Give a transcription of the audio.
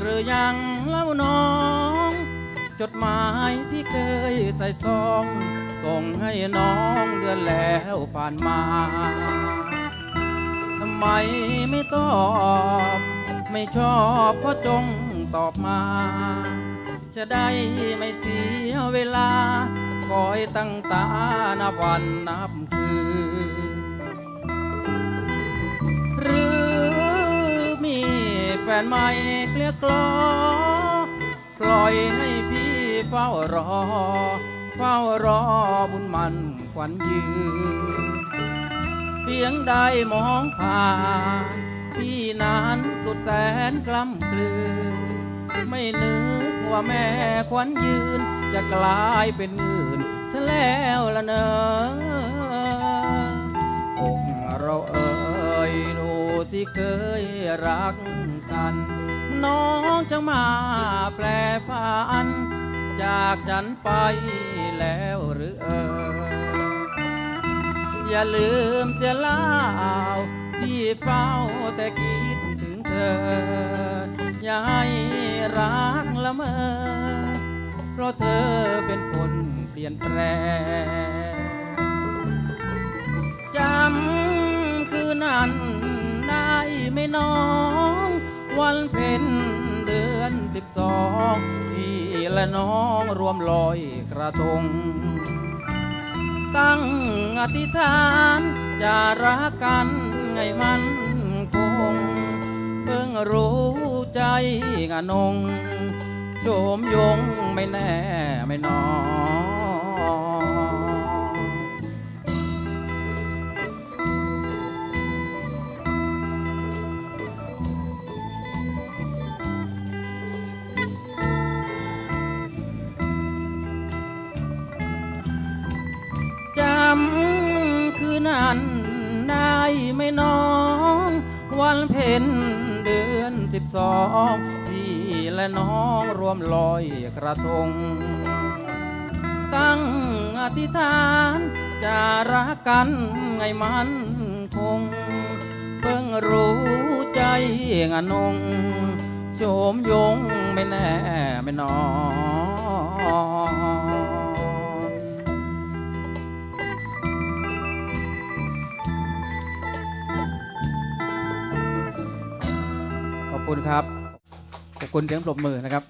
หรือยังเล่าน้อง จดหมายที่เคยใส่ซอง ส่งให้น้องเดือนแล้วผ่านมาทำไมไม่ตอบ ไม่ชอบก็จงตอบมา จะได้ไม่เสียเวลา คอยตั้งตานับวันนับคืน นใหม่เกลี้ยกล่อปล่อยให้พี่เฝ้ารอ เฝ้ารอบุญมันขวัญยืนเพียงได้มองผ่านพี่นั้นสุดแสนกล้ำกลืนไม่นึกว่าแม่ขวัญยืนจะกลายเป็นอื่นซะแล้ว ดูสิเคยรักกัน น้องจะมาแปลผัน จากฉันไปแล้วหรือเอ่ยอย่าลืมเสียล้วพี่เฝ้าแต่คิดถึงเธอ อย่าให้รักละเมอ เพราะเธอเป็นคนเปลี่ยนแปลงจำ และน้องรวมลอยกระทง ตั้งอธิษฐานจะรักกันไงมันคง เพิ่งรู้ใจงานงโจมยงไม่แน่ไม่นอนำคืนนั้นได้ไม่น้อง วันเพ็ญเดือนสิบสองพี่และน้องรวมลอยกระทง ตั้งอธิษฐานจะรักกันไงมันคง เพิ่งรู้ใจงานงโฉมยงไม่แน่ไม่นอน คุณครับ ขอบคุณเสียงปรบมือนะครับ